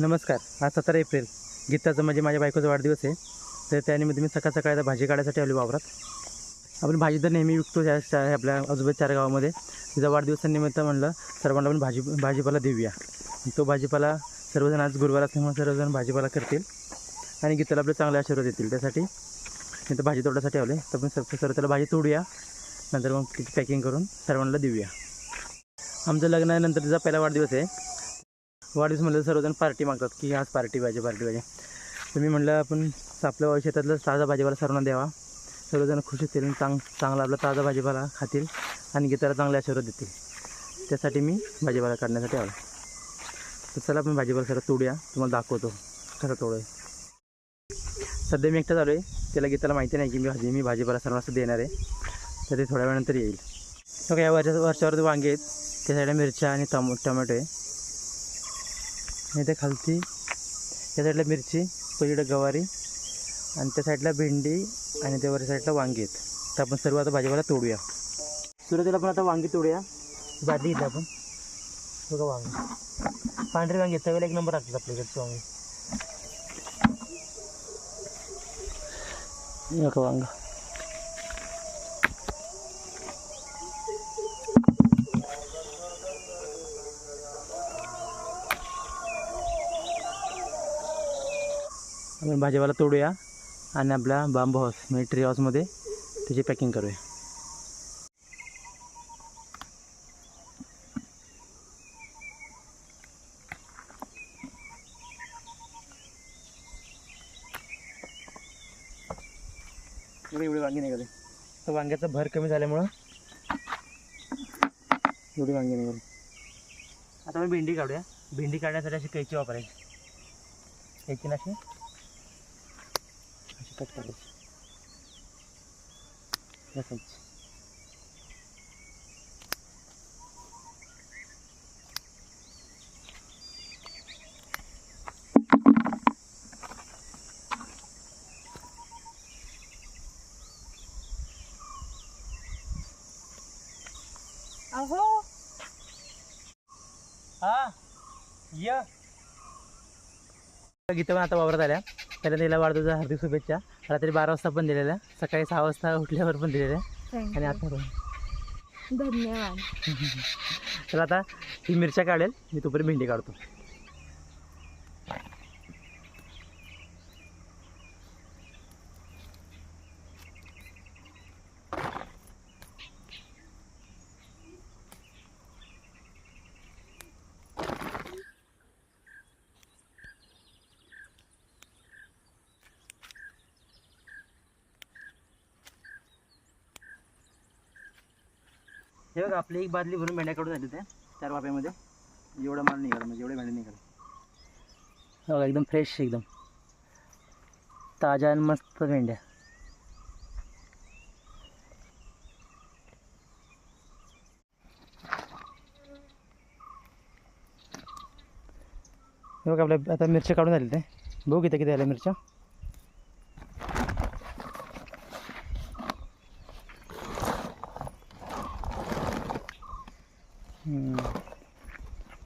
नमस्कार. आज सतरा एप्रिल. गीताचं म्हणजे माझ्या बायकोचा वाढदिवस आहे. तर त्यानिमित्त मी सकाळ सकाळी भाजी काढायसाठी आलो वावरात. आपण भाजी तर नेहमी विकतो त्या चार आपल्या आजूबाजू चार गावामध्ये. तिचा वाढदिवसानिमित्त म्हणलं सर्वांना पण भाजी भाजीपाला देऊया. तो भाजीपाला सर्वजण आज गुरुवार असल्यामुळे सर्वजण भाजीपाला करतील. आणि गीताला आपले चांगले आशीर्वाद देतील. त्यासाठी मी तर भाजी तोडण्यासाठी आले तर आपण सर्व सर्व त्याला भाजी तोडूया. नंतर मग तिची पॅकिंग करून सर्वांना देऊया. आमचं लग्नानंतर तिचा पहिला वाढदिवस आहे. वाढदिवस म्हटलं सर्वजण पार्टी मागतात की आज पार्टी पाहिजे पार्टी पाहिजे. तर मी म्हणलं आपण आपल्या शेतातलं ताजा भाजीपाला सर्वांना द्यावा. सर्वजण खुश होतील आणि चांग चांगला आपला ताजा भाजीपाला खातील आणि गीताला चांगले आशीर्वाद देतील. त्यासाठी मी भाजीपाला काढण्यासाठी आलो तर चला आपण भाजीपाला सर्व तोडूया. तुम्हाला दाखवतो खरं तोडूया सध्या मी एकटाच आलो आहे. त्याला गीताला माहिती नाही की मी भाजी मी भाजीपाला सर्वांना असं देणार आहे. तर ते थोड्या वेळानंतर येईल. ओके या वर्षा वरच्यावर वांगे आहेत. त्या साईडला मिरच्या आणि टमो टमाटो आहे. आणि त्या खालती त्या साईडला मिरची पलीकडे गवारी आणि त्या साईडला भेंडी आणि त्या साईडला वांगी आहेत. तर आपण सर्व आता भाजीपाला तोडूया. सुरुवातीला आपण आता वांगी तोडूया. भाजी घेतली आपण. बघा वांगी. पांढरी वांगी सगळ्याला एक नंबर असतात आपल्याकडची वांगी. बघा वांगा. आपण भाजीपाला तोडूया आणि आपल्या बांबू हाऊस म्हणजे ट्री हाऊसमध्ये त्याची पॅकिंग करूया. एवढी एवढी वांगी निघाली तर वांग्याचा भर कमी झाल्यामुळं एवढी वांगी निघाली आता आपण भेंडी काढूया. भेंडी काढण्यासाठी अशी कैची वापरायची. कैची ना अशी अशी कट करायची या साईजची अहो हा या गीता पण आता वावरत आल्या त्याला तिला वाढदिवसा हार्दिक शुभेच्छा. रात्री बारा वाजता पण दिलेल्या. सकाळी सहा वाजता उठल्यावर पण दिलेल्या. आणि आता पण धन्यवाद. तर आता ही मिरच्या काढेल. मी तोपर्यंत भेंडी काढतो. हे बघा आपली एक बादली भरून भेंड्याकडून झाली त्या चार वाप्यामध्ये. एवढा माल निघाला म्हणजे एवढे भेंडे निघाले. बघा एकदम फ्रेश एकदम. ताज्या आणि मस्त भेंड्या. हे बघा आपल्या आता मिरच्या काढून झाली ते. बघू किती किती आल्या मिरच्या.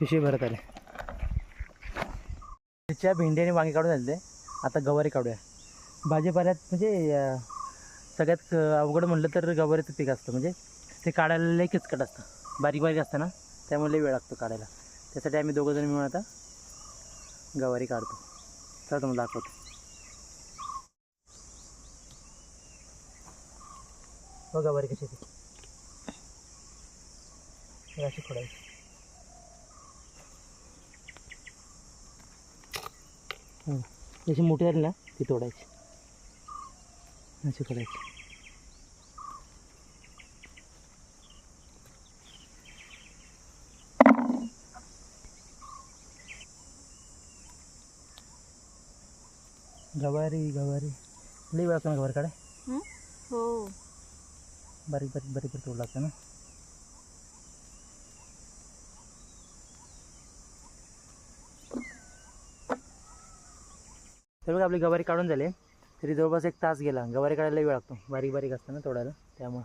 पिशवी भरत आले. त्याच्या भेंडी आणि वांगी काढून झाले ते आता गवारी काढूया. भाजीपाल्यात म्हणजे सगळ्यात अवघड म्हटलं तर गवारीचं पीक असतं. म्हणजे ते काढायला लई किचकट असतं. बारीक बारीक असतं ना त्यामुळे लई वेळ लागतो काढायला. त्यासाठी आम्ही दोघं जण मिळून आता गवारी काढतो. चला तुम्हाला दाखवतो. हो गवारी कशी ती. अशी खोडायची. हं. जशी मोठी झाली ना ती तोडायची. अशी खोडायची. गवारी गवारी. लई वेळा ना गवारी काढाय हं? हो. बारीक बारीक बारीक बारीक तोड लागतं ना. तर बघा आपली गवारी काढून झाली. तरी जवळपास एक तास गेला. गवारी काढायला वेळ लागतो. बारीक बारीक असतं ना तोडायला. त्यामुळं.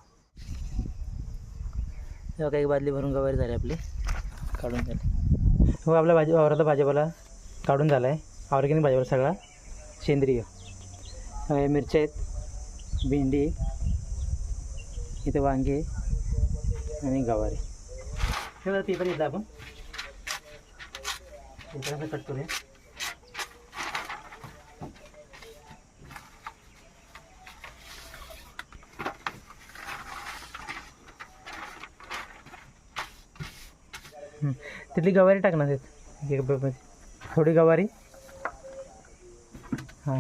तेव्हा बघा एक बादली भरून गवारी झाली आपली. काढून झाली. हो आपल्या भाजी वावरातला भाजीपाला काढून झाला आहे ऑर्गॅनिक भाजीपाला सगळा? सेंद्रिय. मिरच्या आहेत भेंडी इथे वांगे आणि गवारी. हे बघा पेपर घेतला आपण. पेपर कट करूया. तिथली गवारी टाकणार आहेत. एक पेपरमध्ये. थोडी गवारी. हां.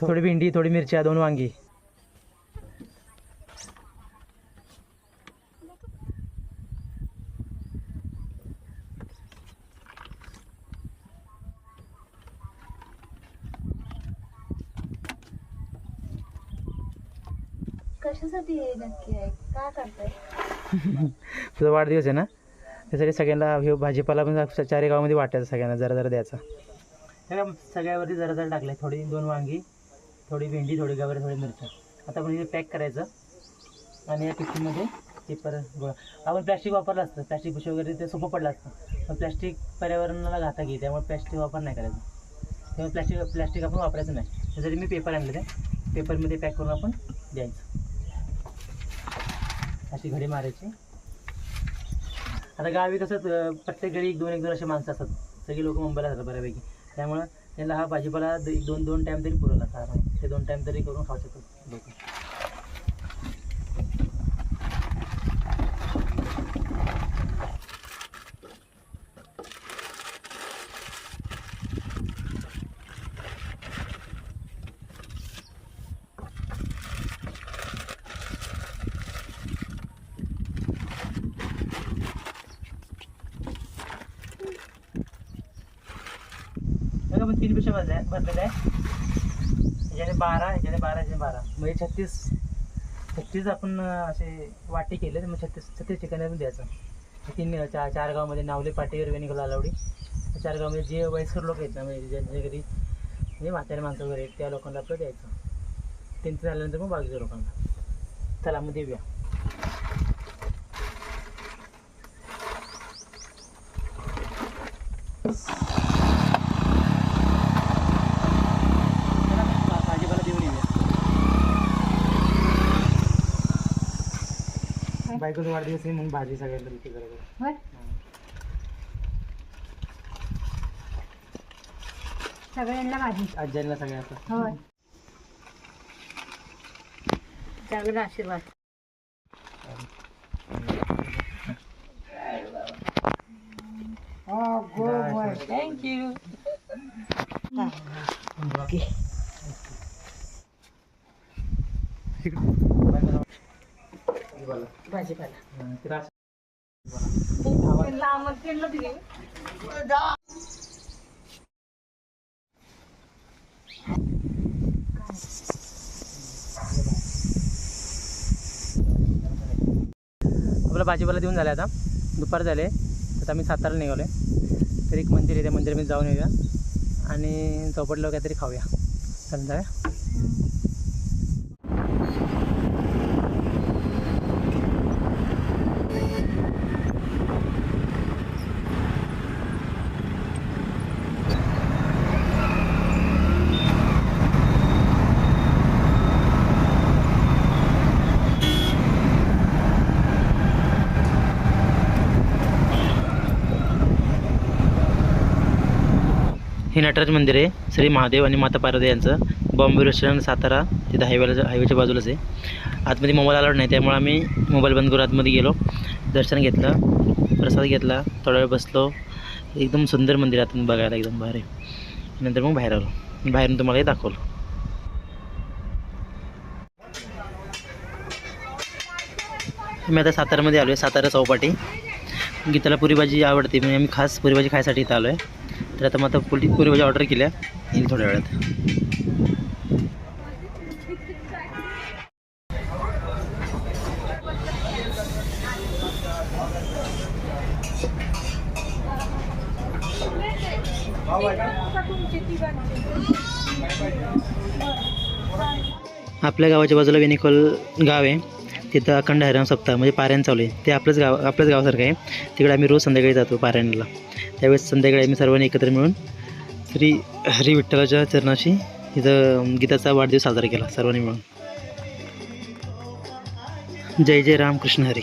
थोडी भेंडी थोडी मिरच्या दोन वांगी. कशासाठी नक्की आहे? का करताय? तुझा वाढदिवस आहे ना? त्यासाठी सगळ्यांना हे भाजीपाला पण चारे गावामध्ये वाटायचा सगळ्यांना जरा जरा द्यायचा. त्या सगळ्यावरती जरा जरा टाकलं थोडी दोन वांगी थोडी भेंडी थोडी गावर थोडी मिरच्या आता आपण हे पॅक करायचं आणि या पिशवीमध्ये पेपर गोळा आपण प्लॅस्टिक वापरलं असतं प्लॅस्टिक पिशवी वगैरे ते सोपं पडलं असतं. पण प्लॅस्टिक पर्यावरणाला घातक आहे त्यामुळे प्लॅस्टिक वापर नाही करायचा. त्यामुळे प्लॅस्टिक प्लॅस्टिक आपण वापरायचं नाही. त्यासाठी मी पेपर आणले ते पेपरमध्ये पॅक करून आपण द्यायचं. अशी घडी मारायची. आता गावी कसं प्रत्येक घरी एक दोन एक दोन असे माणसं असतात. सगळी लोक मुंबईला असतात बऱ्यापैकी. त्यामुळं त्यांना हा भाजीपाला एक दोन दोन टाईम तरी पुरवला असता ते दोन टाईम तरी करून खाऊ शकतात लोक. का पण तीन पेक्षा भरल्या भरलेल्या आहे ह्याच्याने बारा ह्याच्याने बारा ह्याच्याने बारा. म्हणजे छत्तीस छत्तीस आपण असे वाटे केले तर मग छत्तीस छत्तीस ठिकाणी पण द्यायचं. तीन चार चार गावामध्ये नावले पाटी वेणीकोल आलावडी चार गावामध्ये जे वयस्कर लोक आहेत ना म्हणजे ज्यांच्या घरी म्हणजे म्हातारे माणसं वगैरे आहेत त्या लोकांना आपलं द्यायचं. त्यांचं झाल्यानंतर मग बाकीच्या लोकांना. चला मग देऊया चला भा- भाजीपाला देऊन येऊया बायकोचा वाढदिवस आहे मग भाजी सगळ्यांना देते जरा. होय हां. सगळ्यांना माझी आज्यांना सगळ्यांना. होय. चांगला आशीर्वाद. थँक्यू भाजीपाला. आपला भाजीपाला देऊन झाला आता. दुपार झाले. आता आम्ही सातारा निघालो आहे तर एक मंदिर आहे त्या मंदिरामध्ये जाऊन येऊया. आणि चौपटलं काहीतरी खाऊया. संध्याकाळी हे नटराज मंदिर आहे. श्री महादेव आणि माता पार्वती यांचं बॉम्बे रेस्टॉरंट सातारा तिथं हायवेला हायवेच्या बाजूलाच आहे. आतमध्ये मोबाईल अलाउड नाही त्यामुळे आम्ही मोबाईल बंद करून आतमध्ये गेलो. दर्शन घेतलं प्रसाद घेतला थोडा वेळ बसलो. एकदम सुंदर मंदिर आहे. आतून बघायला एकदम भारी नंतर मग बाहेर आलो. बाहेरून तुम्हाला हे दाखवलं. मी आता सातारामध्ये आलो आहे सातारा चौपाटी. गीताला पुरी भाजी आवडते. म्हणजे आम्ही खास पुरी भाजी खायसाठी इथं आलो आहे तर आता मग आता पुरी पुरी भाजी ऑर्डर केल्या. येईल थोड्या वेळात. आपल्या गावाच्या बाजूला वेनिकोल गाव आहे. तिथं अखंड हरण सप्ताह म्हणजे पारायण चालू आहे. ते आपलंच गाव आपल्याच गावासारखं आहे. तिकडे आम्ही रोज संध्याकाळी जातो पारायणाला. त्यावेळेस संध्याकाळी आम्ही सर्वांनी एकत्र मिळून श्री हरी विठ्ठलाच्या चरणाशी इथं गीताचा वाढदिवस साजरा केला सर्वांनी मिळून. जय जय रामकृष्ण हरी.